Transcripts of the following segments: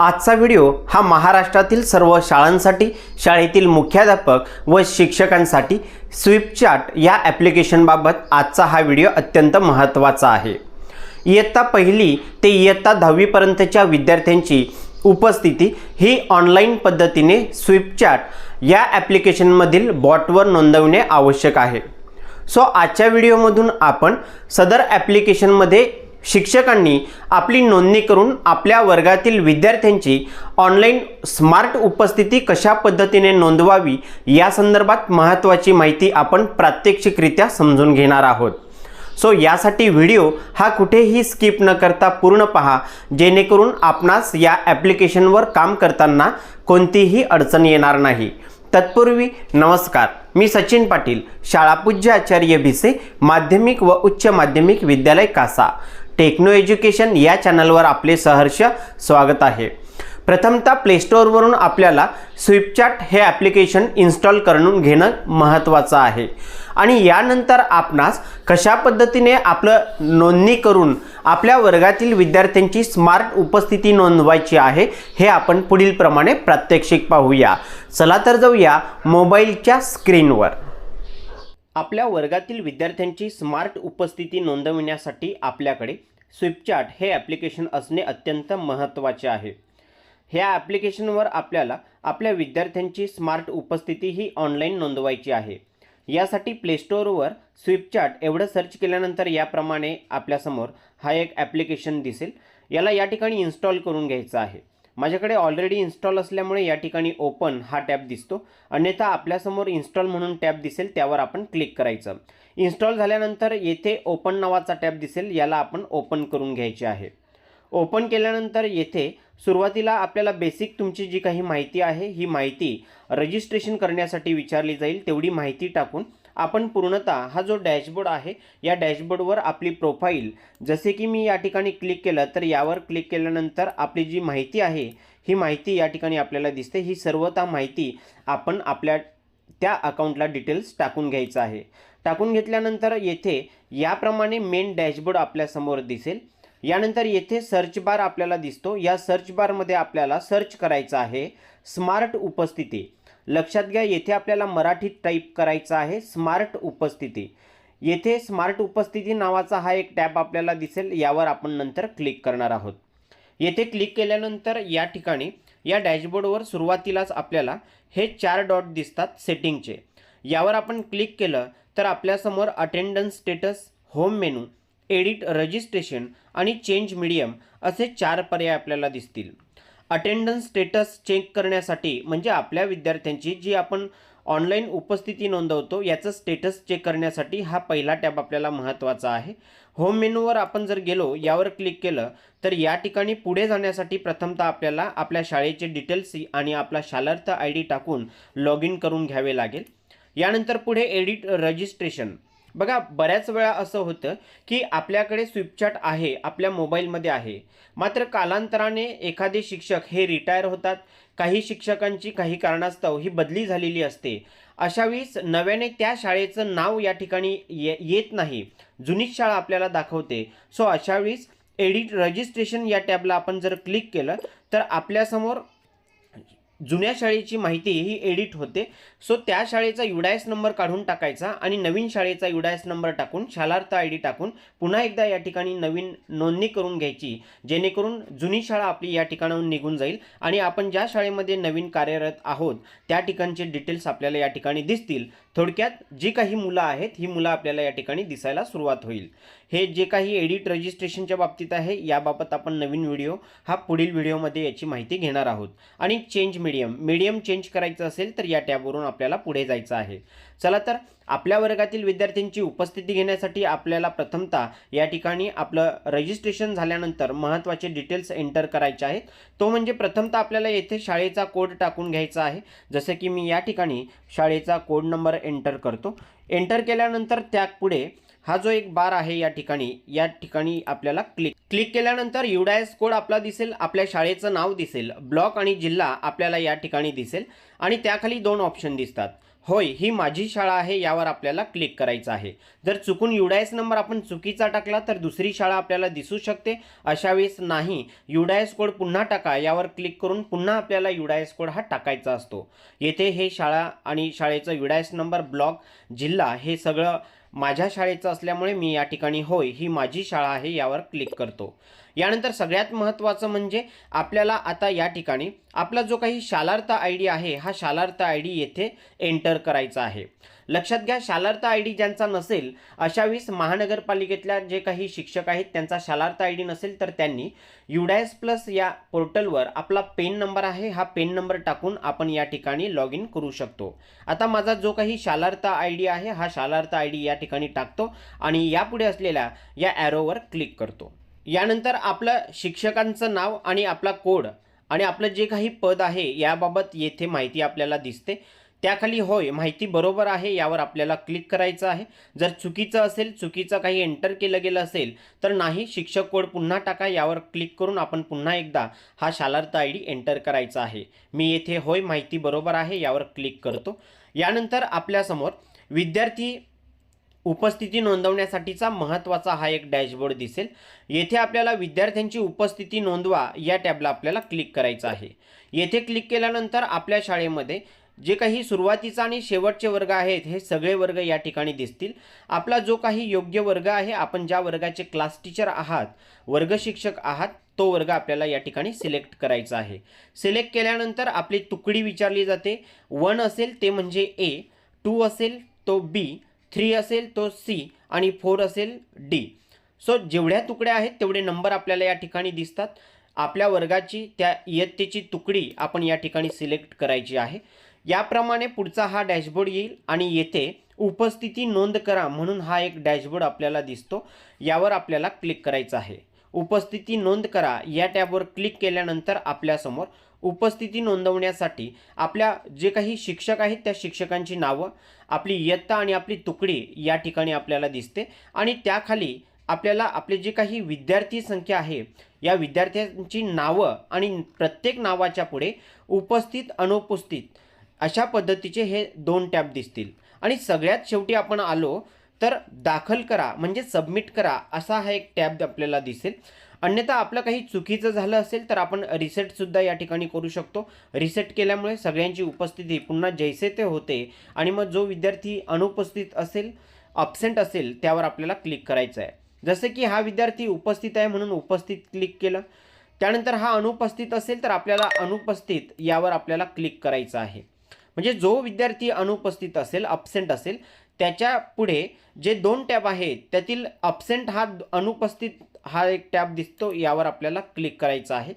आजचा व्हिडिओ हा महाराष्ट्रातील सर्व शाळांसाठी शाळेतील मुख्याध्यापक व शिक्षकांसाठी स्विपचॅट या ॲप्लिकेशनबाबत आजचा हा व्हिडिओ अत्यंत महत्त्वाचा आहे. इयत्ता पहिली ते इयत्ता दहावीपर्यंतच्या विद्यार्थ्यांची उपस्थिती ही ऑनलाईन पद्धतीने स्विपचॅट या ॲप्लिकेशनमधील बॉटवर नोंदवणे आवश्यक आहे. सो आजच्या व्हिडिओमधून आपण सदर ॲप्लिकेशनमध्ये शिक्षकांनी आपली नोंदणी करून आपल्या वर्गातील विद्यार्थ्यांची ऑनलाईन स्मार्ट उपस्थिती कशा पद्धतीने नोंदवावी या संदर्भात महत्त्वाची माहिती आपण प्रात्यक्षिकरित्या समजून घेणार आहोत. सो यासाठी व्हिडिओ हा कुठेही स्किप न करता पूर्ण पहा जेणेकरून आपणास या ॲप्लिकेशनवर काम करताना कोणतीही अडचण येणार नाही. तत्पूर्वी नमस्कार मी सचिन पाटील शाळापूज्य आचार्य भिसे माध्यमिक व उच्च माध्यमिक विद्यालय कासा. टेक्नो एज्युकेशन या चॅनलवर आपले सहर्ष स्वागत आहे. प्रथमतः प्लेस्टोअरवरून आपल्याला स्विपचॅट हे ॲप्लिकेशन इन्स्टॉल करून घेणं महत्त्वाचं आहे. आणि यानंतर आपणास कशा पद्धतीने आपलं नोंदणी करून आपल्या वर्गातील विद्यार्थ्यांची स्मार्ट उपस्थिती नोंदवायची आहे हे आपण पुढील प्रमाणे प्रात्यक्षिक पाहूया. चला तर जाऊया मोबाईलच्या स्क्रीनवर आपल्या वर्गातील विद्यार्थ्यांची स्मार्ट उपस्थिती नोंदविण्यासाठी आपल्याकडे स्विपचॅट हे ॲप्लिकेशन असणे अत्यंत महत्त्वाचे आहे. ह्या ॲप्लिकेशनवर आपल्याला आपल्या विद्यार्थ्यांची स्मार्ट उपस्थिती ही ऑनलाईन नोंदवायची आहे. यासाठी प्लेस्टोअरवर स्विपचॅट एवढं सर्च केल्यानंतर याप्रमाणे आपल्यासमोर हा एक ॲप्लिकेशन दिसेल. याला या ठिकाणी इन्स्टॉल करून घ्यायचं आहे. माझ्याकडे ऑलरेडी इन्स्टॉल असल्यामुळे या ठिकाणी ओपन हा टॅब दिसतो. अन्यथा आपल्यासमोर इन्स्टॉल म्हणून टॅब दिसेल त्यावर आपण क्लिक करायचं. इन्स्टॉल झाल्यानंतर येथे ओपन नावाचा टॅब दिसेल याला आपण ओपन करून घ्यायचे आहे. ओपन केल्यानंतर येथे सुरुवातीला आपल्याला बेसिक तुमची जी काही माहिती आहे ही माहिती रजिस्ट्रेशन करण्यासाठी विचारली जाईल तेवढी माहिती टाकून आपण पूर्णतः हा जो डॅशबोर्ड आहे या डॅशबोर्डवर आपली प्रोफाईल जसे की मी या ठिकाणी क्लिक केलं तर यावर क्लिक केल्यानंतर आपली जी माहिती आहे ही माहिती या ठिकाणी आपल्याला दिसते. ही सर्वता माहिती आपण आपल्या त्या अकाउंटला डिटेल्स टाकून घ्यायचं आहे. टाकून घेतल्यानंतर येथे याप्रमाणे मेन डॅशबोर्ड आपल्यासमोर दिसेल. यानंतर येथे सर्च बार आपल्याला दिसतो. या सर्च बारमध्ये आपल्याला सर्च करायचं आहे. स्मार्ट उपस्थिती. लक्षात घ्या येथे आपल्याला मराठीत टाईप करायचं आहे स्मार्ट उपस्थिती. येथे स्मार्ट उपस्थिती नावाचा हा एक टॅब आपल्याला दिसेल यावर आपण नंतर क्लिक करणार आहोत. येथे क्लिक केल्यानंतर या ठिकाणी या डॅशबोर्डवर सुरुवातीलाच आपल्याला हे चार डॉट दिसतात सेटिंगचे यावर आपण क्लिक केलं तर आपल्यासमोर attendance status home menu edit registration आणि चेंज मीडियम असे चार पर्याय आपल्याला दिसतील. अटेंडन्स स्टेटस चेक करण्यासाठी म्हणजे आपल्या विद्यार्थ्यांची जी आपण ऑनलाईन उपस्थिती नोंदवतो याचं स्टेटस चेक करण्यासाठी हा पहिला टॅब आपल्याला महत्त्वाचा आहे. होम मेनूवर आपण जर गेलो यावर क्लिक केलं तर या ठिकाणी पुढे जाण्यासाठी प्रथमतः आपल्याला आपल्या शाळेचे डिटेल्स आणि आपला शालार्थ आय डी टाकून लॉग इन करून घ्यावे लागेल. यानंतर पुढे एडिट रजिस्ट्रेशन बघा बऱ्याच वेळा असं होतं की आपल्याकडे स्विपचॅट आहे आपल्या मोबाईलमध्ये आहे. मात्र कालांतराने एखादे शिक्षक हे रिटायर होतात. काही शिक्षकांची काही कारणास्तव ही बदली झालेली असते. अशावेळीस नव्याने त्या शाळेचं नाव या ठिकाणी ये येत नाही. जुनीच शाळा आपल्याला दाखवते. सो अशावेळीस एडिट रजिस्ट्रेशन या टॅबला आपण जर क्लिक केलं तर आपल्यासमोर जुन्या शाळेची माहिती ही एडिट होते. सो त्या शाळेचा युडायस नंबर काढून टाकायचा आणि नवीन शाळेचा युडायस नंबर टाकून शालार्थ आय डी टाकून पुन्हा एकदा या ठिकाणी नवीन नोंदणी करून घ्यायची जेणेकरून जुनी शाळा आपली या ठिकाणाहून निघून जाईल आणि आपण ज्या शाळेमध्ये नवीन कार्यरत आहोत त्या ठिकाणचे डिटेल्स आपल्याला या ठिकाणी दिसतील. थोडक्यात जी काही मुलं आहेत ही मुलं आपल्याला या ठिकाणी दिसायला सुरुवात होईल. हे जे काही एडिट रजिस्ट्रेशनच्या बाबतीत आहे याबाबत आपण नवीन व्हिडिओ हा पुढील व्हिडिओमध्ये याची माहिती घेणार आहोत. आणि चेंज मीडियम मीडियम चेंज करायचं असेल तर या टॅबवरून आपल्याला पुढे जायचं आहे. चला तर आपल्या वर्गातील विद्यार्थ्यांची उपस्थिती घेण्यासाठी आपल्याला प्रथमतः या ठिकाणी आपलं रजिस्ट्रेशन झाल्यानंतर महत्त्वाचे डिटेल्स एंटर करायचे आहेत. तो म्हणजे प्रथमतः आपल्याला येथे शाळेचा कोड टाकून घ्यायचा आहे. जसं की मी या ठिकाणी शाळेचा कोड नंबर एंटर करतो. एंटर केल्यानंतर त्या पुढे हा जो एक बार आहे या ठिकाणी या ठिकाणी आपल्याला क्लिक क्लिक केल्यानंतर युडायस कोड आपला दिसेल आपल्या शाळेचं नाव दिसेल ब्लॉक आणि जिल्हा आपल्याला या ठिकाणी दिसेल आणि त्याखाली दोन ऑप्शन दिसतात. होय ही माझी शाळा आहे यावर आपल्याला क्लिक करायचं आहे. जर चुकून युडायस नंबर आपण चुकीचा टाकला तर दुसरी शाळा आपल्याला दिसू शकते. अशा वेळेस नाही युडायस कोड पुन्हा टाका यावर क्लिक करून पुन्हा आपल्याला युडायस कोड हा टाकायचा असतो. येथे हे शाळा आणि शाळेचं युडायस नंबर ब्लॉक जिल्हा हे सगळं माझ्या शाळेचं असल्यामुळे मी या ठिकाणी होय ही माझी शाळा आहे यावर क्लिक करतो. यानंतर सगळ्यात महत्त्वाचं म्हणजे आपल्याला आता या ठिकाणी आपला जो काही शालार्थ आय डी आहे हा शालार्थ आय डी येथे एंटर करायचा आहे. लक्षात घ्या शालार्थ आय डी ज्यांचा नसेल अशा वीस महानगरपालिकेतल्या जे काही शिक्षक आहेत त्यांचा शालार्थ आय डी नसेल तर त्यांनी युडायस प्लस या पोर्टलवर आपला पेन नंबर आहे हा पेन नंबर टाकून आपण या ठिकाणी लॉग इन करू शकतो. आता माझा जो काही शालार्थ आय डी आहे हा शालार्थ आय डी या ठिकाणी टाकतो आणि यापुढे असलेल्या या ॲरोवर क्लिक करतो. यानंतर आपलं शिक्षकांचं नाव आणि आपला कोड आणि आपलं जे काही पद आहे याबाबत येथे माहिती आपल्याला दिसते. त्याखाली होय माहिती बरोबर आहे यावर आपल्याला क्लिक करायचं आहे. जर चुकीचं असेल चुकीचं काही एंटर केलं गेलं असेल तर नाही शिक्षक कोड पुन्हा टाका यावर क्लिक करून आपण पुन्हा एकदा हा शालार्थ आय डी एंटर करायचा आहे. मी येथे होय माहिती बरोबर आहे यावर क्लिक करतो. यानंतर आपल्यासमोर विद्यार्थी उपस्थिती नोंदवण्यासाठीचा महत्त्वाचा हा एक डॅशबोर्ड दिसेल. येथे आपल्याला विद्यार्थ्यांची उपस्थिती नोंदवा या टॅबला आपल्याला क्लिक करायचं आहे. येथे क्लिक केल्यानंतर आपल्या शाळेमध्ये जे काही सुरुवातीचा आणि शेवटचे वर्ग आहेत हे सगळे वर्ग या ठिकाणी दिसतील. आपला जो काही योग्य वर्ग आहे आपण ज्या वर्गाचे क्लास टीचर आहात वर्ग शिक्षक आहात तो वर्ग आपल्याला या ठिकाणी सिलेक्ट करायचा आहे. सिलेक्ट केल्यानंतर आपली तुकडी विचारली जाते. वन असेल ते म्हणजे ए टू असेल तो बी थ्री असेल तो सी आणि फोर असेल डी सो जेवढ्या तुकड्या आहेत तेवढे नंबर आपल्याला या ठिकाणी दिसतात. आपल्या वर्गाची त्या इयत्तेची तुकडी आपण या ठिकाणी सिलेक्ट करायची आहे. याप्रमाणे पुढचा हा डॅशबोर्ड येईल आणि येथे उपस्थिती नोंद करा म्हणून हा एक डॅशबोर्ड आपल्याला दिसतो. यावर आपल्याला क्लिक करायचं आहे. उपस्थिती नोंद करा. या टॅबवर क्लिक केल्यानंतर आपल्यासमोर उपस्थिती नोंदवण्यासाठी आपल्या जे काही शिक्षक आहेत त्या शिक्षकांची नावं आपली इयत्ता आणि आपली तुकडी या ठिकाणी आपल्याला दिसते. आणि त्याखाली आपल्याला आपले जे काही विद्यार्थी संख्या आहे या विद्यार्थ्यांची नावं आणि प्रत्येक नावाच्या पुढे उपस्थित अनुपस्थित अशा पद्धतीचे हे दोन टॅब दिसतील. आणि सगळ्यात शेवटी आपण आलो तर दाखल करा म्हणजे सबमिट करा असा हा एक टॅब आपल्याला दिसेल. अन्यथा आपलं काही चुकीचं झालं असेल तर आपण रिसेटसुद्धा या ठिकाणी करू शकतो. रिसेट केल्यामुळे सगळ्यांची उपस्थिती पुन्हा जैसे ते होते आणि मग जो विद्यार्थी अनुपस्थित असेल अब्सेंट असेल त्यावर आपल्याला क्लिक करायचं आहे जसं की हा विद्यार्थी उपस्थित आहे म्हणून उपस्थित क्लिक केलं. त्यानंतर हा अनुपस्थित असेल तर आपल्याला अनुपस्थित यावर आपल्याला क्लिक करायचं आहे. म्हणजे जो विद्यार्थी अनुपस्थित असेल अब्सेंट असेल त्याच्या पुढे जे दोन टॅब आहेत त्यातील अब्सेंट हा अनुपस्थित हा एक टॅब दिसतो यावर आपल्याला क्लिक करायचं आहे.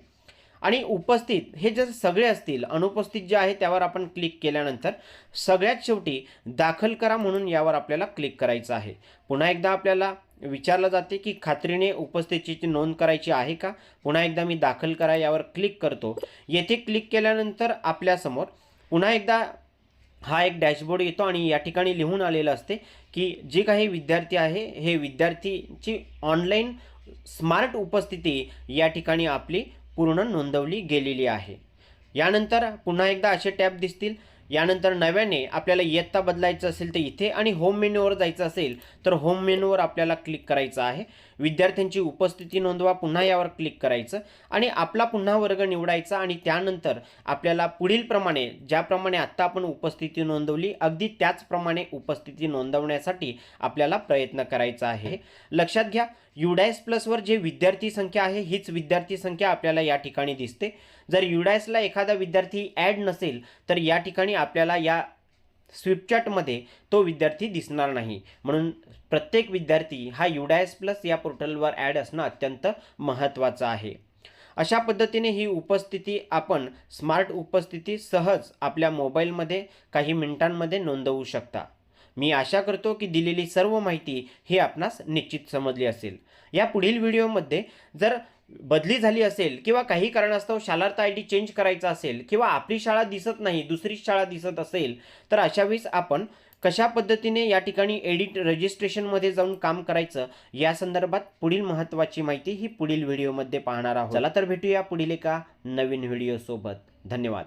आणि उपस्थित हे जर सगळे असतील अनुपस्थित जे आहे त्यावर आपण क्लिक केल्यानंतर सगळ्यात शेवटी दाखल करा म्हणून यावर आपल्याला क्लिक करायचं आहे. पुन्हा एकदा आपल्याला विचारलं जाते की खात्रीने उपस्थितीची नोंद करायची आहे का? पुन्हा एकदा मी दाखल करा यावर क्लिक करतो. येथे क्लिक केल्यानंतर आपल्यासमोर पुन्हा एकदा हा एक डॅशबोर्ड येतो आणि या ठिकाणी लिहून आलेलं असते की जे काही विद्यार्थी आहे हे विद्यार्थीची ऑनलाईन स्मार्ट उपस्थिती या ठिकाणी आपली पूर्ण नोंदवली गेलेली आहे. यानंतर पुन्हा एकदा असे टॅब दिसतील. यानंतर नव्याने आपल्याला इयत्ता बदलायचं असेल तर इथे आणि होम मेनूवर जायचं असेल तर होम मेनूवर आपल्याला क्लिक करायचं आहे. विद्यार्थ्यांची उपस्थिती नोंदवा पुन्हा यावर क्लिक करायचं आणि आपला पुन्हा वर्ग निवडायचा आणि त्यानंतर आपल्याला पुढील प्रमाणे ज्याप्रमाणे आत्ता आपण उपस्थिती नोंदवली अगदी त्याचप्रमाणे उपस्थिती नोंदवण्यासाठी आपल्याला प्रयत्न करायचा आहे. लक्षात घ्या युडायस प्लसवर जे विद्यार्थी संख्या आहे हीच विद्यार्थी संख्या आपल्याला या ठिकाणी दिसते. जर युडायसला एखादा विद्यार्थी ॲड नसेल तर या ठिकाणी आपल्याला या स्विपचॅटमध्ये तो विद्यार्थी दिसणार नाही. म्हणून प्रत्येक विद्यार्थी हा युडायस प्लस या पोर्टलवर ॲड असणं अत्यंत महत्त्वाचं आहे. अशा पद्धतीने ही उपस्थिती आपण स्मार्ट उपस्थिती सहज आपल्या मोबाईलमध्ये काही मिनिटांमध्ये नोंदवू शकता. मी आशा करतो की दिलेली सर्व माहिती ही आपणास निश्चित समजली असेल. या पुढील व्हिडिओमध्ये जर बदली झाली असेल किंवा काही कारणास्तव शालार्थ आय डी चेंज करायचा असेल किंवा आपली शाळा दिसत नाही दुसरी शाळा दिसत असेल तर अशा वेळेस आपण कशा पद्धतीने या ठिकाणी एडिट रजिस्ट्रेशनमध्ये जाऊन काम करायचं या संदर्भात पुढील महत्त्वाची माहिती ही पुढील व्हिडिओमध्ये पाहणार आहोत. चला तर भेटूया पुढील एका नवीन व्हिडिओसोबत. धन्यवाद.